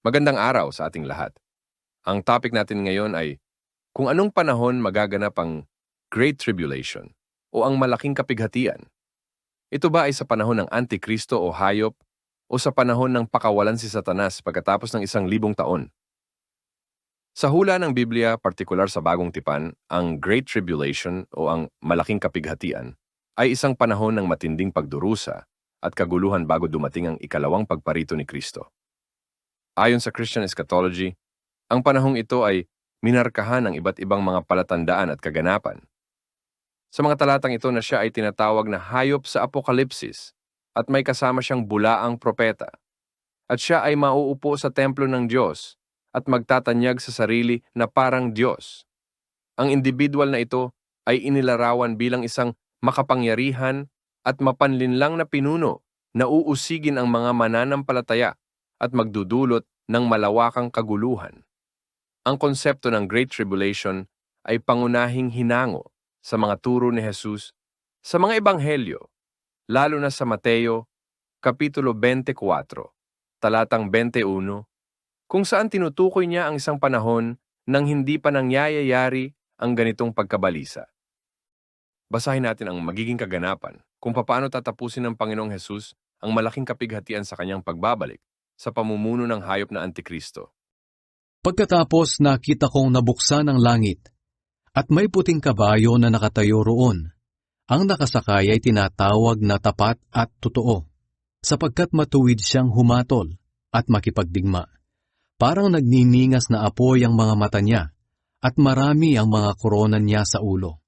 Magandang araw sa ating lahat. Ang topic natin ngayon ay kung anong panahon magaganap ang Great Tribulation o ang malaking kapighatian. Ito ba ay sa panahon ng Antikristo o hayop o sa panahon ng pakawalan si Satanas pagkatapos ng isang libong taon? Sa hula ng Biblia, partikular sa Bagong Tipan, ang Great Tribulation o ang malaking kapighatian ay isang panahon ng matinding pagdurusa at kaguluhan bago dumating ang ikalawang pagparito ni Kristo. Ayon sa Christian eschatology, ang panahong ito ay minarkahan ng iba't ibang mga palatandaan at kaganapan. Sa mga talatang ito na siya ay tinatawag na hayop sa apokalipsis at may kasama siyang bulaang propeta. At siya ay mauupo sa templo ng Diyos at magtatanyag sa sarili na parang Diyos. Ang individual na ito ay inilarawan bilang isang makapangyarihan at mapanlinlang na pinuno na uusigin ang mga mananampalataya at magdudulot ng malawakang kaguluhan. Ang konsepto ng Great Tribulation ay pangunahing hinango sa mga turo ni Jesus sa mga ebanghelyo, lalo na sa Mateo, Kapitulo 24, talatang 21, kung saan tinutukoy niya ang isang panahon nang hindi pa nangyayayari ang ganitong pagkabalisa. Basahin natin ang magiging kaganapan kung papaano tatapusin ng Panginoong Jesus ang malaking kapighatian sa kanyang pagbabalik sa pamumuno ng hayop na Antikristo. Pagkatapos nakita kong nabuksan ang langit, at may puting kabayo na nakatayo roon. Ang nakasakay ay tinatawag na tapat at totoo, sapagkat matuwid siyang humatol at makipagdigma. Parang nagniningas na apoy ang mga mata niya, at marami ang mga korona niya sa ulo.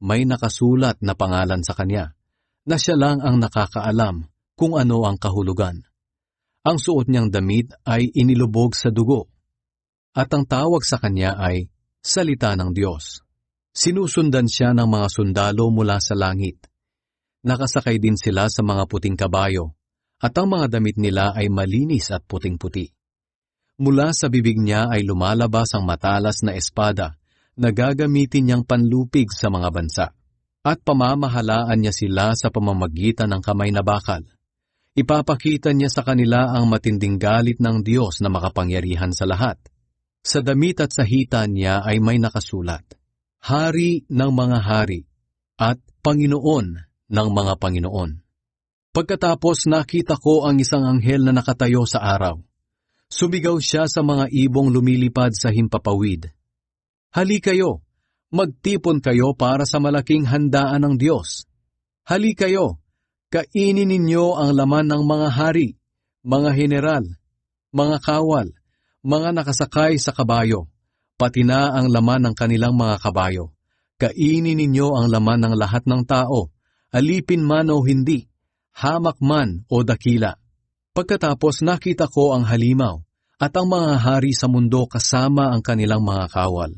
May nakasulat na pangalan sa kanya, na siya lang ang nakakaalam kung ano ang kahulugan. Ang suot niyang damit ay inilubog sa dugo, at ang tawag sa kanya ay Salita ng Diyos. Sinusundan siya ng mga sundalo mula sa langit. Nakasakay din sila sa mga puting kabayo, at ang mga damit nila ay malinis at puting-puti. Mula sa bibig niya ay lumalabas ang matalas na espada na gagamitin niyang panlupig sa mga bansa, at pamamahalaan niya sila sa pamamagitan ng kamay na bakal. Ipapakita niya sa kanila ang matinding galit ng Diyos na makapangyarihan sa lahat. Sa damit at sa hita niya ay may nakasulat, Hari ng mga hari at Panginoon ng mga Panginoon. Pagkatapos nakita ko ang isang anghel na nakatayo sa araw. Sumigaw siya sa mga ibong lumilipad sa himpapawid. Hali kayo, magtipon kayo para sa malaking handaan ng Diyos. Hali kayo, kainin ninyo ang laman ng mga hari, mga general, mga kawal, mga nakasakay sa kabayo, pati na ang laman ng kanilang mga kabayo. Kainin ninyo ang laman ng lahat ng tao, alipin man o hindi, hamak man o dakila. Pagkatapos nakita ko ang halimaw at ang mga hari sa mundo kasama ang kanilang mga kawal.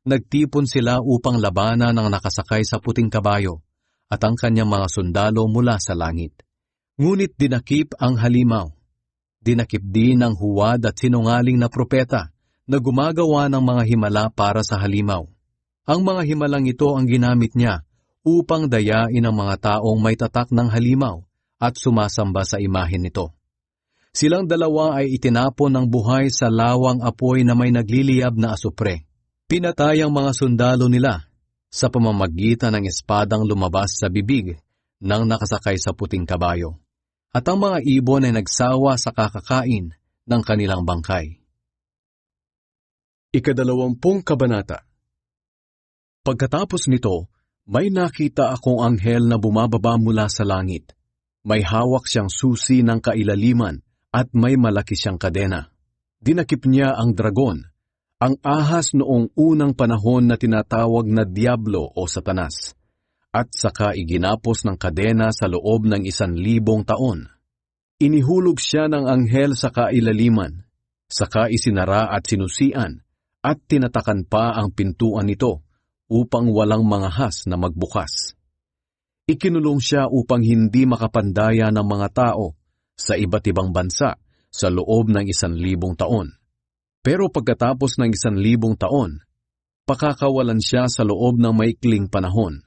Nagtipon sila upang labanan ang nakasakay sa puting kabayo at ang kanyang mga sundalo mula sa langit. Ngunit dinakip ang halimaw Dinakip din ng huwad at sinungaling na propeta na gumagawa ng mga himala para sa halimaw. Ang mga himalang ito ang ginamit niya upang dayain ang mga taong may tatak ng halimaw at sumasamba sa imahin nito. Silang dalawa ay itinapon ng buhay sa lawang apoy na may nagliliyab na asupre. Pinatay ang mga sundalo nila sa pamamagitan ng espadang lumabas sa bibig ng nakasakay sa puting kabayo at ang mga ibon ay nagsawa sa kakakain ng kanilang bangkay. Ikadalawampung Kabanata Pagkatapos nito, may nakita akong anghel na bumababa mula sa langit. May hawak siyang susi ng kailaliman at may malaki siyang kadena. Dinakip niya ang dragon, ang ahas noong unang panahon na tinatawag na Diablo o Satanas at saka iginapos ng kadena sa loob ng isan libong taon. Inihulog siya ng anghel sa kailaliman, saka isinara at sinusian, at tinatakan pa ang pintuan nito upang walang mga has na magbukas. Ikinulong siya upang hindi makapandaya ng mga tao sa iba't ibang bansa sa loob ng isan libong taon. Pero pagkatapos ng isan libong taon, pakakawalan siya sa loob ng maikling panahon.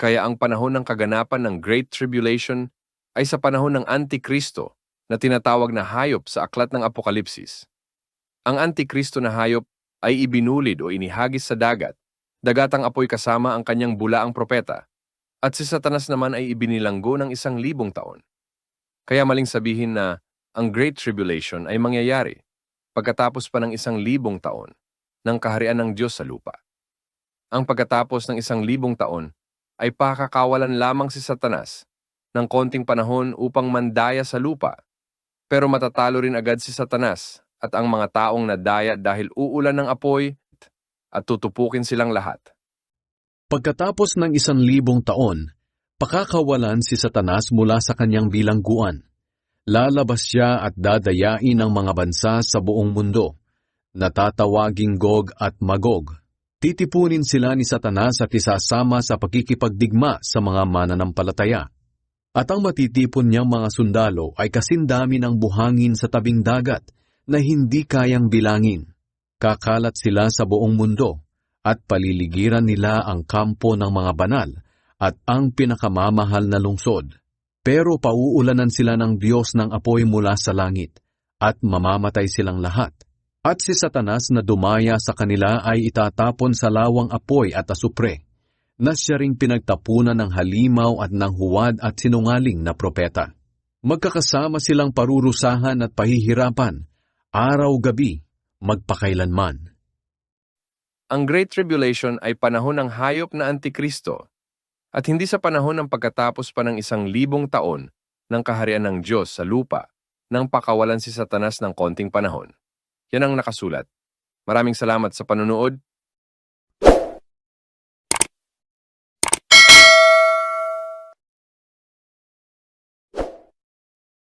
Kaya ang panahon ng kaganapan ng Great Tribulation ay sa panahon ng Antikristo na tinatawag na hayop sa aklat ng Apokalipsis. Ang Antikristo na hayop ay ibinulid o inihagis sa dagat, dagatang apoy kasama ang kanyang bulaang propeta, at si Satanas naman ay ibinilanggo ng isang libong taon. Kaya maling sabihin na ang Great Tribulation ay mangyayari pagkatapos pa ng isang libong taon ng kaharian ng Diyos sa lupa. Ang pagkatapos ng isang libong taon ay pakakawalan lamang si Satanas ng konting panahon upang mandaya sa lupa. Pero matatalo rin agad si Satanas at ang mga taong nadaya dahil uulan ng apoy at tutupukin silang lahat. Pagkatapos ng isang libong taon, pakakawalan si Satanas mula sa kanyang bilangguan. Lalabas siya at dadayain ang mga bansa sa buong mundo, natatawaging Gog at Magog. Titipunin sila ni Satanas at isasama sa pagkikipagdigma sa mga mananampalataya. At ang matitipon niyang mga sundalo ay kasindami ng buhangin sa tabing dagat na hindi kayang bilangin. Kakalat sila sa buong mundo at paliligiran nila ang kampo ng mga banal at ang pinakamamahal na lungsod. Pero pauulanan sila ng Diyos ng apoy mula sa langit at mamamatay silang lahat. At si Satanas na dumaya sa kanila ay itatapon sa lawang apoy at asupre, na siya ring pinagtapunan ng halimaw at ng huwad at sinungaling na propeta. Magkakasama silang parurusahan at pahihirapan, araw-gabi, magpakailanman. Ang Great Tribulation ay panahon ng hayop na Antikristo at hindi sa panahon ng pagkatapos pa ng isang libong taon ng kaharian ng Diyos sa lupa nang pakawalan si Satanas ng konting panahon. Yan ang nakasulat. Maraming salamat sa panunood